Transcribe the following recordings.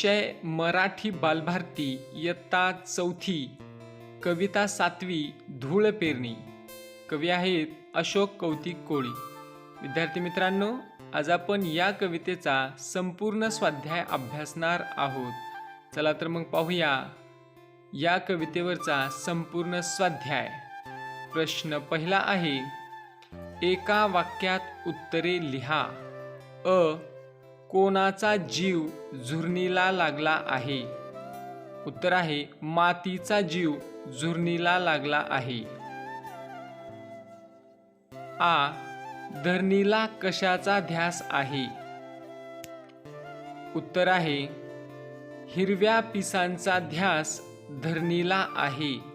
विषय मराठी बालभारती इयत्ता चौथी कविता सातवी धूळ पेरणी. कवी आहेत अशोक कौतिक कोळी. विद्यार्थी मित्रांनो आज आपण या कवितेचा संपूर्ण स्वाध्याय अभ्यासणार आहोत. चला तर मग पाहूया या कवितेवरचा संपूर्ण स्वाध्याय. प्रश्न पहिला आहे एका वाक्यात उत्तरे लिहा. अ कोणाचा जीव झुरणीला लागला आहे? उत्तर आहे मातीचा जीव झुरणीला लागला आहे. आ धरणीला कशाचा ध्यास आहे? उत्तर आहे हिरव्या पिसांचा ध्यास धरणीला आहे.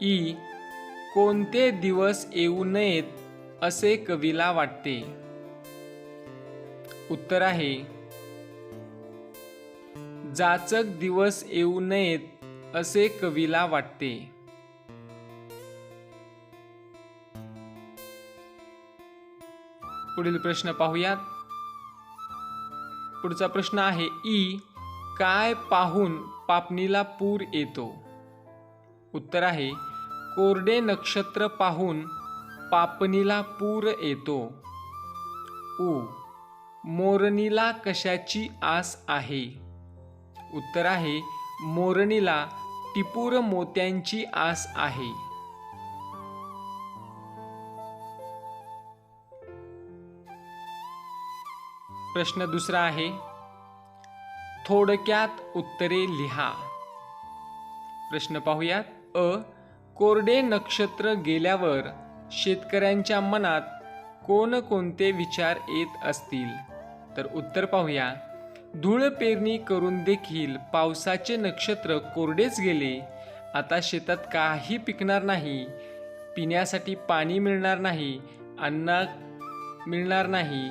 ई कोणते दिवस येऊ नयेत असे कवीला वाटते. उत्तर आहे जाचक दिवस येऊ नयेत असे कवीला वाटते. पुढील प्रश्न पाहूयात. पुढचा प्रश्न आहे ई काय पाहून पापणीला पूर येतो? उत्तर आहे कोरडे नक्षत्र पाहून पापणीला पूर येतो. उ. मोरणीला कशाची आस आहे? उत्तर आहे मोरणीला टिपूर मोत्यांची आस आहे. प्रश्न दुसरा आहे थोडक्यात उत्तरे लिहा. प्रश्न पाहूयात अ. कोरडे नक्षत्र गेल्यावर शेतकऱ्यांच्या मनात कोणकोणते विचार येत असतील? तर उत्तर पाहूया. धूळ पेरणी करून देखील पावसाचे नक्षत्र कोरडेच गेले. आता शेतात काही पिकणार नाही. पिण्यासाठी पाणी मिळणार नाही. अन्न मिळणार नाही.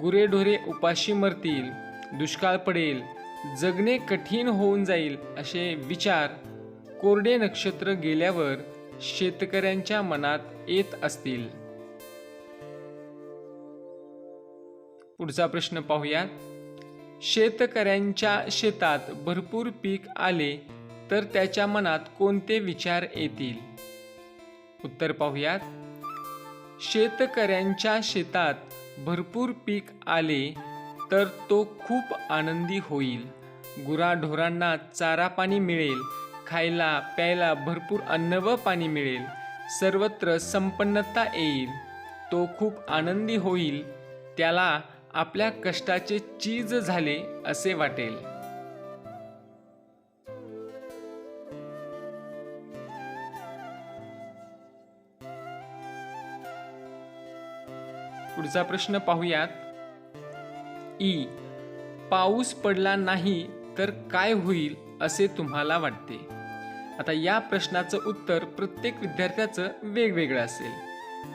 गुरेढोरे उपाशी मरतील. दुष्काळ पडेल. जगणे कठीण होऊन जाईल असे विचार कोरडे नक्षत्र गेल्यावर शेतकऱ्यांच्या मनात येत असतील. पुढचा प्रश्न पाहूयात शेतकऱ्यांच्या शेतात भरपूर पीक आले तर त्याच्या मनात कोणते विचार येतील? उत्तर पाहूयात. शेतकऱ्यांच्या शेतात भरपूर पीक आले तर तो खूप आनंदी होईल. गुराढोरांना चारा पाणी मिळेल खायला प्यायला भरपूर अन्न व पाणी मिळेल. सर्वत्र संपन्नता येईल. तो खूप आनंदी होईल. त्याला आपल्या कष्टाचे चीज झाले असे वाटेल. पुढचा प्रश्न पाहूयात. ई. पाऊस पडला नाही तर काय होईल असे तुम्हाला वाटते? आता या प्रश्नाचं उत्तर प्रत्येक विद्यार्थ्याचं वेगवेगळं असेल.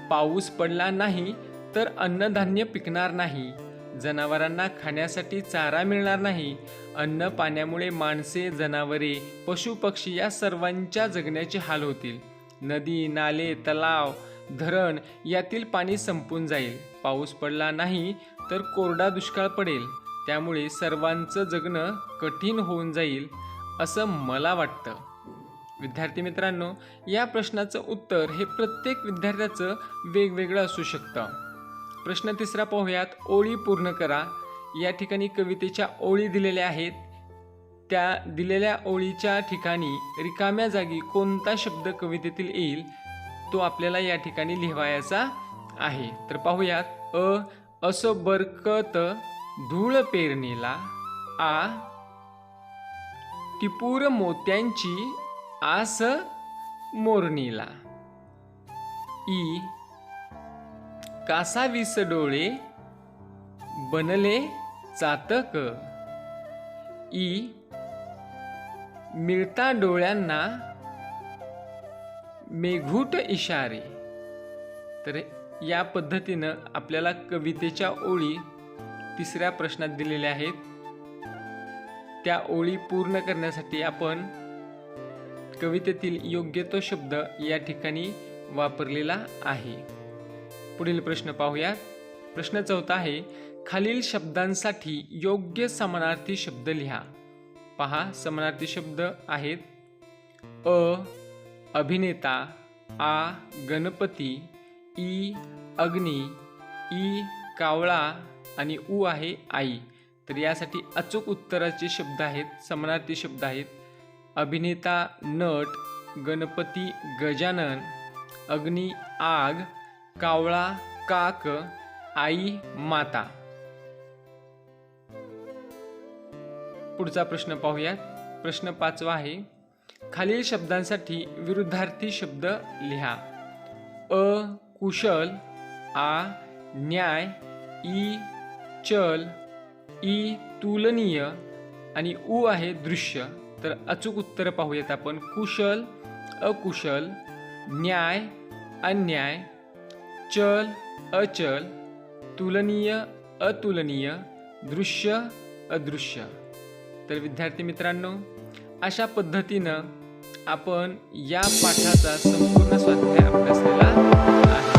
पाऊस पडला नाही तर अन्नधान्य पिकणार नाही. जनावरांना खाण्यासाठी चारा मिळणार नाही. अन्न पाण्यामुळे माणसे जनावरे पशुपक्षी या सर्वांच्या जगण्याचे हाल होतील. नदी नाले तलाव धरण यातील पाणी संपून जाईल. पाऊस पडला नाही तर कोरडा दुष्काळ पडेल. त्यामुळे सर्वांचं जगणं कठीण होऊन जाईल असं मला वाटतं. विद्यार्थी मित्रांनो या प्रश्नाचं उत्तर हे प्रत्येक विद्यार्थ्याचं वेगवेगळं असू शकतं. प्रश्न तिसरा पाहूयात ओळी पूर्ण करा. या ठिकाणी कवितेच्या ओळी दिलेल्या आहेत. त्या दिलेल्या ओळीच्या ठिकाणी रिकाम्या जागी कोणता शब्द कवितेतील येईल तो आपल्याला या ठिकाणी लिहायचा आहे. तर पाहूयात अ असं बरकत धूळ पेरणीला आ टिपूर मोत्यांची आस मोरणीला. ई. कासावीस डोळे बनले चातक ई. मिळता डोळ्यांना मेघूट इशारे. तर या पद्धतीनं आपल्याला कवितेच्या ओळी तिसऱ्या प्रश्नात दिलेल्या आहेत. त्या ओळी पूर्ण करण्यासाठी आपण कवितेतील योग्य तो शब्द या ठिकाणी वापरलेला आहे. पुढील प्रश्न पाहूया. प्रश्न चौथा आहे खालील शब्दांसाठी योग्य समानार्थी शब्द लिहा. पहा समानार्थी शब्द आहेत. अ अभिनेता आ गणपती ई अग्नी ई कावळा आणि उ आहे आई. तर यासाठी अचूक उत्तराचे शब्द आहेत समानार्थी शब्द आहेत. अभिनेता नट गणपती गजानन अग्नी आग कावळा काक आई माता. पुढचा प्रश्न पाहूयात. प्रश्न पाचवा आहे. खालील शब्दांसाठी विरुद्धार्थी शब्द लिहा. अ कुशल आ न्याय ई चल ई तुलनीय आणि उ आहे दृश्य. तर अचूक उत्तर पाहूयात आपण. कुशल अकुशल न्याय अन्याय चल अचल तुलनीय अतुलनीय दृश्य अदृश्य. तर विद्यार्थी मित्रांनो अशा पद्धतीनं आपण या पाठाचा संपूर्ण स्वाध्याय अभ्यासलेला